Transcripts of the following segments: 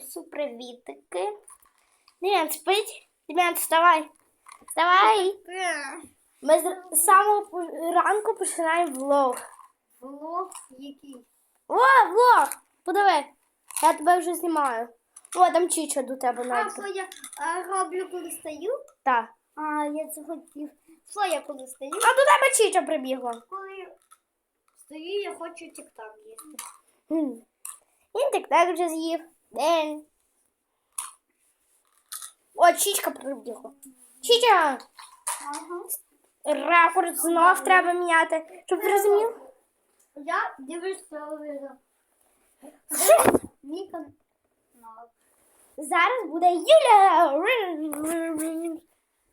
Усі привітики. Дем'ян, спить? Дем'ян, вставай. Вставай. Ми з самого ранку починаємо влог. Влог який? О, влог! Подиви. Я тебе вже знімаю. О, там Чіча до тебе А, що я а, роблю, коли стою? Так. А, я це хотів. Що я коли стою? А до тебе Чіча прибігла. Коли стою, я хочу тік-так їсти. Він так так вже з'їв. День. О, Чічка прибігла. Чіча! Ага. Ракурс знов треба міняти. Щоб ти розумів? Я дивлюсь телевізор. Мій канал. Зараз буде Юля.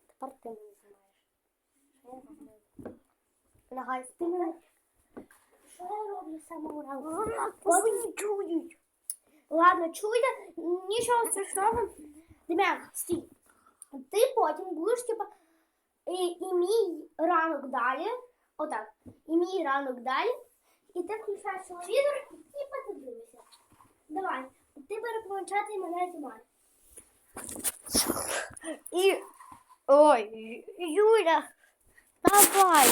Тепер ти мене знаєш. Ти мене. Що я роблю самого ранку? Вони чують. Ладно, чуєте? Нічого страшного. Дем'ян, стій. Ти потім будеш, типа, і, і мій ранок далі. Отак. І мій ранок далі. І ти включаєш телевізор і типа ти дивишся. Давай. Ти бери планшет і мене знімай. І. Ой, Юля, давай.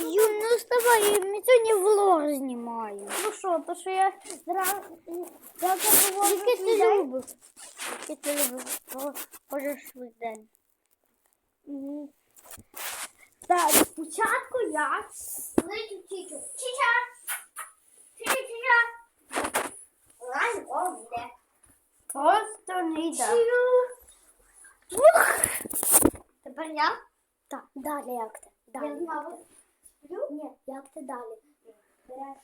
Юн, ну вставай, ми сьогодні влог знімаємо. Ну що, то що я зранку. Я Який ти любиш? Який ти любиш? Хочеш свій день. Так, спочатку я. Чіча! Чіча, Чіча! Вона ніколи. Просто не йде. Ух! Тепер я? Так, далі як ти? Далі. Я знову сплю? Ні, як ти далі? Береш.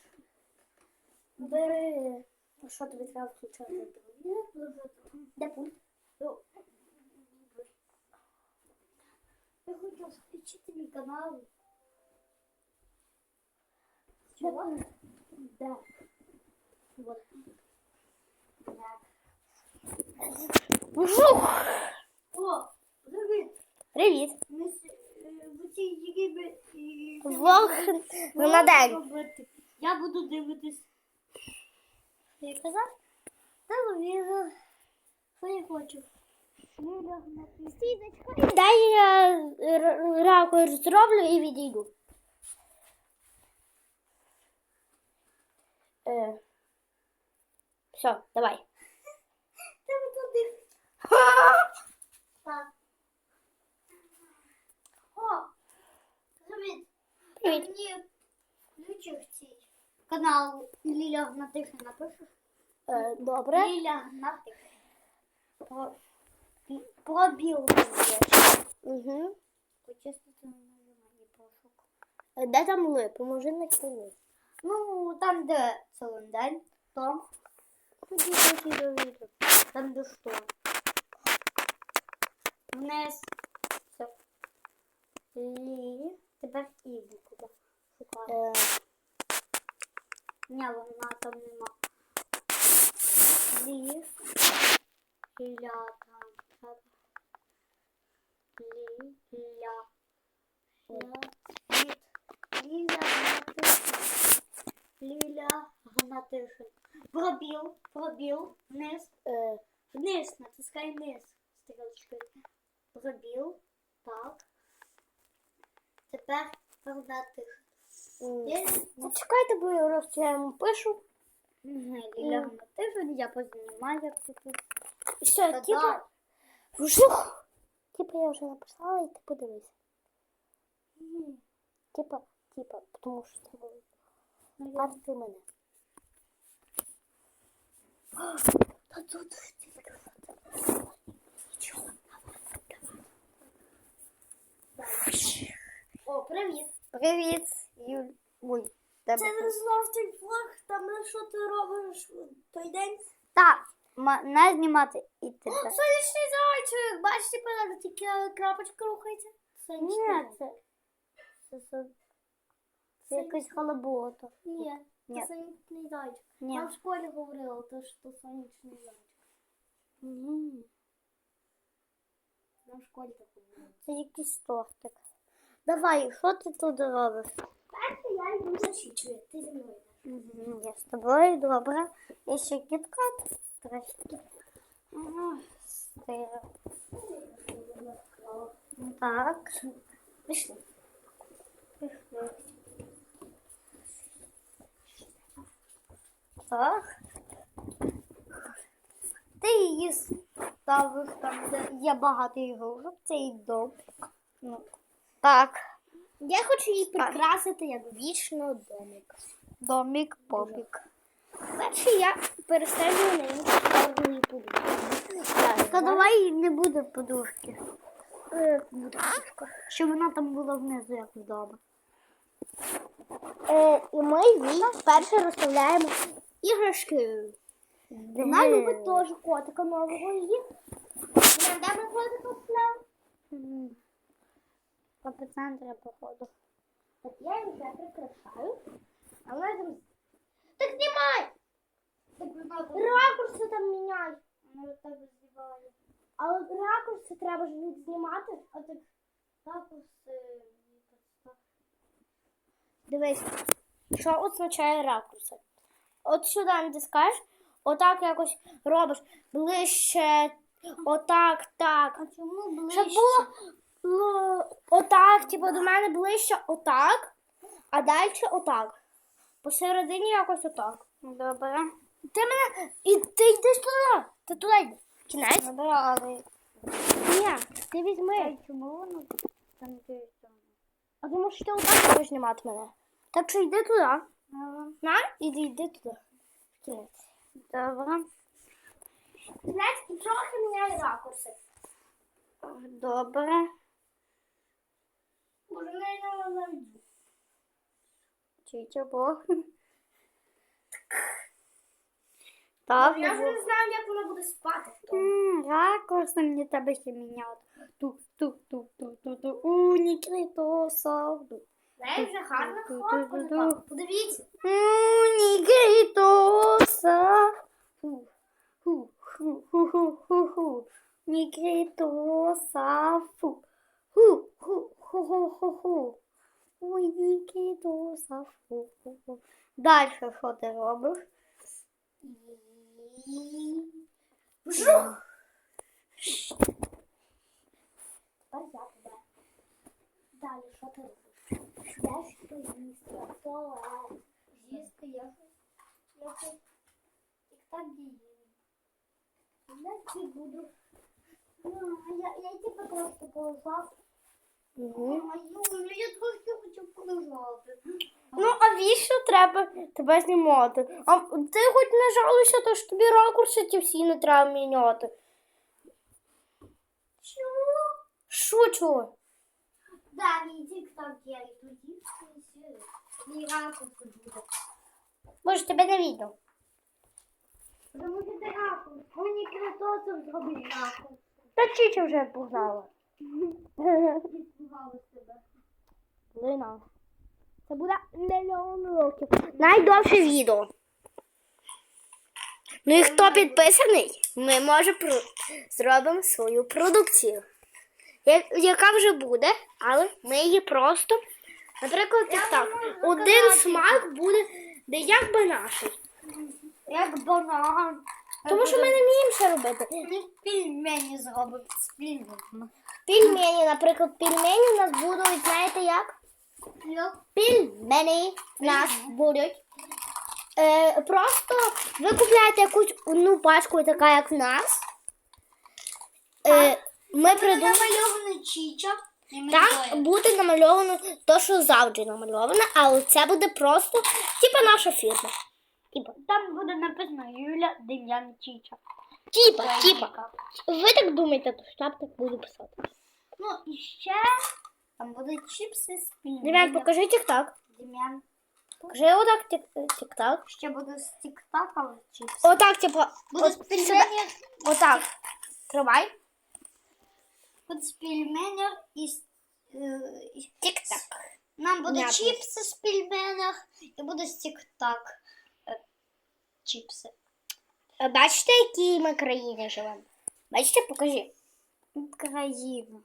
Бери. А що тобі треба включати? Де пульт? Ну, Я хочу включити мій канал. Пульт? Де? Вот. Вжух! О, привіт. Привіт! Ми Влог на день. Я буду дивитись Ти казав? телевізор. Що я хочу? Дай я р- ракурс зроблю і відійду. Е. Все, давай. Тебе туди. Так. О, привіт. Привіт. Мені включив цей канал Ліля Гнатиха напишеш? Е, добре. Ліля Гнатиха. Про, про білку є. Угу. Почистити на пошук. Де там ли? Поможи на столі. Ну, там, де цілий день, там. Тоді досі довіду. Там де що? Вниз. Все. Лі. Тепер і буква. Шукаю. Ні, вона там нема. Лі. Ля там. Лі. Ля. Ля. Світ. Ліля Гнатишин. Ліля Гнатишин. Пробіл. Пробіл. Вниз. е, Вниз. Натискай вниз. Стрілочкою. Пробіл. Так. Тепер Гнатишин. М. Є? Ну, чекайте, бо я йому пишу. Ліля Гнатишин. Я познімаю, як тут. Все, типа. Вжух! Типа я вже написала і ти подивись. Типа, типа, тому що це було. Ну, Тепер ти мене. Та тут Нічого. О, привіт. Привіт, Юль. Ой, тебе. Це знов влог, там що ти робиш той день? Так. Не знімати і тебе. Сонячний зайчик, бачите, понад тільки крапочка рухається. Ні, це, це, це, це якесь халабото. Ні, Ні. це сонячний зайчик. Ні. Нам в школі говорили, то, що сонячний зайчик. Нам в школі так говорили. Це якийсь тортик. Давай, що ти тут робиш? Йду зачічую, зі мною. Я з тобою, добре. І ще кіткат. Трошки. Ага. Так. Пішли. Пішли. Так. Ти її ставиш там, де є багато ігрушок, цей дом. Ну, так. Я хочу її прикрасити як вічно домик. Домик попік. Перше я переставлю на іншу сторону і. Та давай не буде подушки. Е, буде подушка. Щоб вона там була внизу, як вдома. Е, і ми їй перше розставляємо іграшки. Вона любить теж котика нового її. Де ми котика вставляємо? Епіцентрі, походу. Так я вже прикрашаю. А вона там... Так знімай! Ракурси там міняй. Але ракурси треба ж відзнімати, а так ракурси. Дивись, що означає ракурси? От сюди натискаєш, отак якось робиш ближче, отак, так. А чому Щоб було ну, отак, типу до мене ближче отак, а далі отак. Посередині якось отак. Добре. Ти мене. І ти йдеш туди. Ти туди йди. Кінець? Добре, але Ні, ти візьми. чому воно там дивиться? А тому що ти отак будеш знімати мене. Так що йди туди. На, іди, йди туди. Кінець. Добре. Кінець і трохи міняй ракурси. Добре. Боже, не наведу. Чи чого? Так, Я вже не знаю, як вона буде спати. Ракурс мені тебе ще міняти. Ту, ту, ту, ту, ту, ту. У, нікрито савду. Вже гарна Ду-ду-ду-ду. Подивіться. У, нікрито са. Фу, фу, фу, фу, фу, фу, фу. Нікрито са. Фу. Ху, ху, ху, ху, ху, ху. Ой, нікрито са. Фу, фу, фу. Дальше що ти робиш? Вжух! Тепер я тебе. Далі, що ти робиш? Йдеш поїсти, в туалет. Їсти, я щось, я як так діє. Я буду. Ну, я, я просто полежав. Угу. Я трошки хочу полежати. Ну, а віщо треба тебе знімати? А ти хоч не жалуйся, то ж тобі ракурси ті всі не треба міняти. Чого? Що чого? Да, не тик-так делай, тоді все. Не ракурс буде. Може, тебе не видно. Тому що ти ракурс. Мені критосом зробив ракурс. Та чича вже погнала. Відбувалося. Лина. Це буде мільйон років. Найдовше відео. Ну і хто підписаний, ми може про... зробимо свою продукцію. Я- Яка вже буде, але ми її просто, наприклад, як так. Один смак буде де як би наший. Як банан. Тому що ми не вміємо ще робити. Ми пельмені зробимо з пельменями. Пельмені, наприклад, пельмені у нас будуть, знаєте як? Пельмені в нас будуть. Е, просто ви купляєте якусь одну пачку, така як в нас. Е, ми придумали. намальований чіча. Там буде намальовано те, що завжди намальовано, але це буде просто типа наша фірма. Типа, Там буде написано Юля Дем'ян Чіча. типа, типа. Ви так думаєте, то що так буду писати. Ну і ще там будуть чіпси з Дем'ян, пельменями. покажи тік-так. Дем'ян. Покажи отак тік- тік-так. Ще буде з тік-таком чіпси. Отак, типа, Буде от з сюди. пельменів. Отак. Тримай. Буде з пельменів і з е, і- Тік-так. Нам буде М'ятний. чіпси з пельменях і буде з тік-так. Чіпси. Бачите, в якій ми країні живемо? Бачите, покажи. Країна.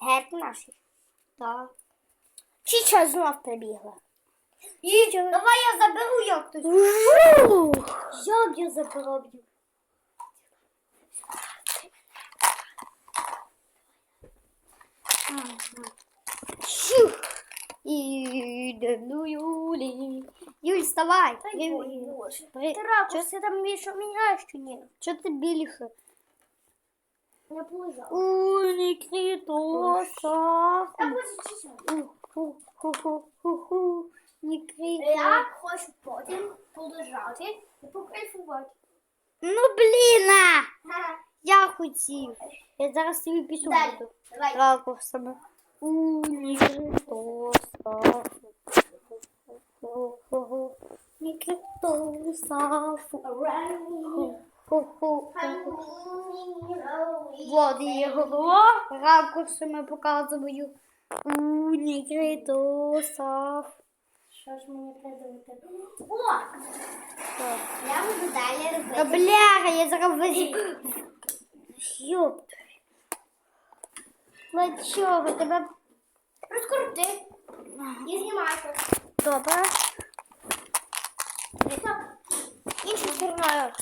Герб наш. Так. Чіча знов прибігла. І давай я заберу як тут. Як я заберу? Щух. І ну Юлі. Юль, вставай. Ой, Юль, Боже. при- Ти ракурс, ти там більше міняєш чи ні? Чо ти більше? Я полежала. У, не критоса. Я хочу чесати. Ху-ху-ху-ху-ху. Не критоса. Я хочу потім полежати і покайфувати. Ну, блін, а! я хотів. Я зараз тобі пісню Далі, буду. давай. Ракурсами. Вот її голова. Ракурсами показую. У, не критоса. Що ж мені придумати? О! Я буду далі Та робити. бляха, я зараз везі. Йоп. Для чого тебе Розкрути. І знімайте. добре? Іншу стороною.